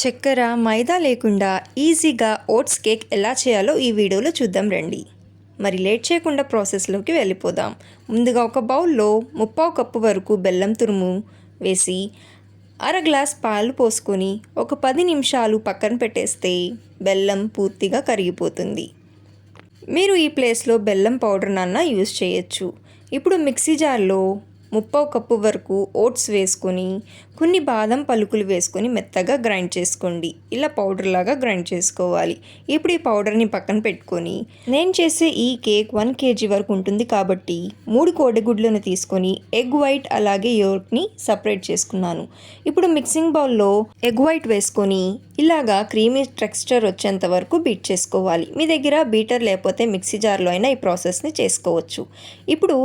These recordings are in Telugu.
చక్కెర మైదా లేకుండా ఈజీగా ఓట్స్ కేక్ ఎలా చేయాలో ఈ వీడియోలో చూద్దాం రండి. మరి లేట్ చేయకుండా ప్రాసెస్లోకి వెళ్ళిపోదాం. ముందుగా ఒక బౌల్లో ముప్పావు కప్పు వరకు బెల్లం తురుము వేసి అర గ్లాస్ పాలు పోసుకొని ఒక పది నిమిషాలు పక్కన పెట్టేస్తే బెల్లం పూర్తిగా కరిగిపోతుంది. మీరు ఈ ప్లేస్లో బెల్లం పౌడర్ నాన్న యూజ్ చేయొచ్చు. ఇప్పుడు మిక్సీ జార్లో ముప్పావు కప్పు వరకు ఓట్స్ వేసుకొని కొన్ని బాదం పలుకులు వేసుకొని మెత్తగా గ్రైండ్ చేసుకోండి. ఇలా పౌడర్ లాగా గ్రైండ్ చేసుకోవాలి. ఇప్పుడు ఈ పౌడర్ని పక్కన పెట్టుకొని నేను చేసే ఈ కేక్ వన్ కేజీ వరకు ఉంటుంది కాబట్టి మూడు కోడిగుడ్లను తీసుకొని ఎగ్ వైట్ అలాగే యోర్క్ని సపరేట్ చేసుకున్నాను. ఇప్పుడు మిక్సింగ్ బౌల్లో ఎగ్ వైట్ వేసుకొని ఇలాగా క్రీమీ టెక్స్చర్ వచ్చేంత వరకు బీట్ చేసుకోవాలి. మీ దగ్గర బీటర్ లేకపోతే మిక్సీ జార్లో అయినా ఈ ప్రాసెస్ని చేసుకోవచ్చు. ఇప్పుడు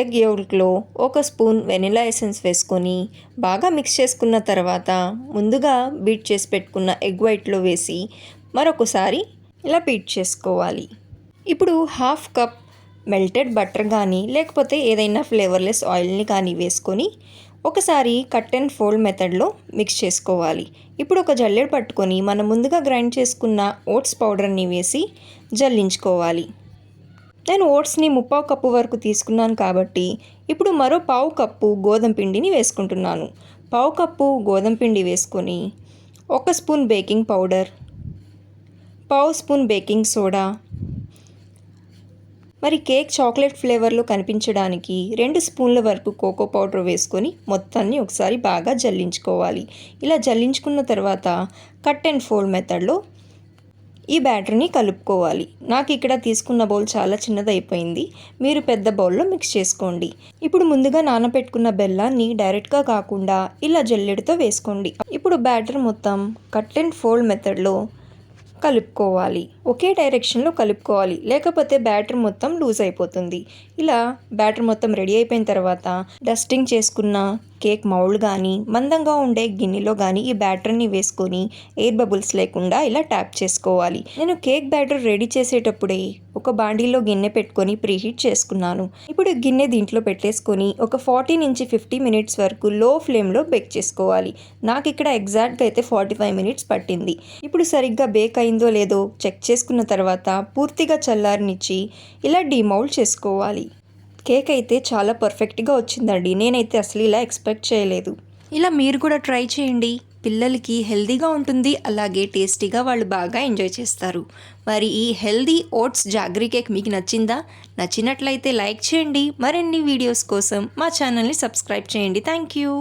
ఎగ్ యోల్క్లో ఒక స్పూన్ వెనిలా ఎసెన్స్ వేసుకొని బాగా మిక్స్ చేసుకున్న తర్వాత ముందుగా బీట్ చేసి పెట్టుకున్న ఎగ్ వైట్లో వేసి మరొకసారి ఇలా బీట్ చేసుకోవాలి. ఇప్పుడు హాఫ్ కప్ మెల్టెడ్ బటర్ కానీ లేకపోతే ఏదైనా ఫ్లేవర్లెస్ ఆయిల్ని కానీ వేసుకొని ఒకసారి కట్ అండ్ ఫోల్డ్ మెథడ్లో మిక్స్ చేసుకోవాలి. ఇప్పుడు ఒక జల్లెడ పట్టుకొని మనం ముందుగా గ్రైండ్ చేసుకున్న ఓట్స్ పౌడర్ని వేసి జల్లించుకోవాలి. నేను ఓట్స్ని ముప్పావు కప్పు వరకు తీసుకున్నాను కాబట్టి ఇప్పుడు మరో పావు కప్పు గోధుమ పిండిని వేసుకుంటున్నాను. పావు కప్పు గోధుమ పిండి వేసుకొని ఒక స్పూన్ బేకింగ్ పౌడర్ పావు స్పూన్ బేకింగ్ సోడా మరి కేక్ చాక్లెట్ ఫ్లేవర్లో కనిపించడానికి రెండు స్పూన్ల వరకు కోకో పౌడర్ వేసుకొని మొత్తాన్ని ఒకసారి బాగా జల్లించుకోవాలి. ఇలా జల్లించుకున్న తర్వాత కట్ అండ్ ఫోల్డ్ మెథడ్లో ఈ బ్యాటర్ని కలుపుకోవాలి. నాకు ఇక్కడ తీసుకున్న బౌల్ చాలా చిన్నదైపోయింది. మీరు పెద్ద బౌల్లో మిక్స్ చేసుకోండి. ఇప్పుడు ముందుగా నానబెట్టుకున్న బెల్లాన్ని డైరెక్ట్గా కాకుండా ఇలా జల్లెడతో వేసుకోండి. ఇప్పుడు బ్యాటర్ మొత్తం కట్ అండ్ ఫోల్డ్ మెథడ్లో కలుపుకోవాలి. ఒకే డైరెక్షన్లో కలుపుకోవాలి. లేకపోతే బ్యాటర్ మొత్తం లూజ్ అయిపోతుంది. ఇలా బ్యాటర్ మొత్తం రెడీ అయిపోయిన తర్వాత డస్టింగ్ చేసుకున్న కేక్ మౌల్డ్ కానీ మందంగా ఉండే గిన్నెలో కానీ ఈ బ్యాటర్ని వేసుకొని ఎయిర్ బబుల్స్ లేకుండా ఇలా ట్యాప్ చేసుకోవాలి. నేను కేక్ బ్యాటర్ రెడీ చేసేటప్పుడే ఒక బాండీలో గిన్నె పెట్టుకొని ప్రీహీట్ చేసుకున్నాను. ఇప్పుడు గిన్నె దీంట్లో పెట్టేసుకొని ఒక ఫార్టీ నుంచి ఫిఫ్టీ మినిట్స్ వరకు లో ఫ్లేమ్లో బేక్ చేసుకోవాలి. నాకు ఇక్కడ ఎగ్జాక్ట్గా అయితే ఫార్టీ ఫైవ్ మినిట్స్ పట్టింది. ఇప్పుడు సరిగ్గా బేక్ అయిందో లేదో చెక్ చేసుకున్న తర్వాత పూర్తిగా చల్లారనిచ్చి ఇలా డిమౌల్డ్ చేసుకోవాలి. కేక్ అయితే చాలా పర్ఫెక్ట్గా వచ్చిందండి. నేనైతే అసలు ఇలా ఎక్స్పెక్ట్ చేయలేదు. ఇలా మీరు కూడా ట్రై చేయండి. పిల్లలకి హెల్దీగా ఉంటుంది. అలాగే టేస్టీగా వాళ్ళు బాగా ఎంజాయ్ చేస్తారు. మరి ఈ హెల్దీ ఓట్స్ జాగ్రీ కేక్ మీకు నచ్చిందా? నచ్చినట్లయితే లైక్ చేయండి. మరిన్ని వీడియోస్ కోసం మా ఛానల్ని సబ్స్క్రైబ్ చేయండి. Thank you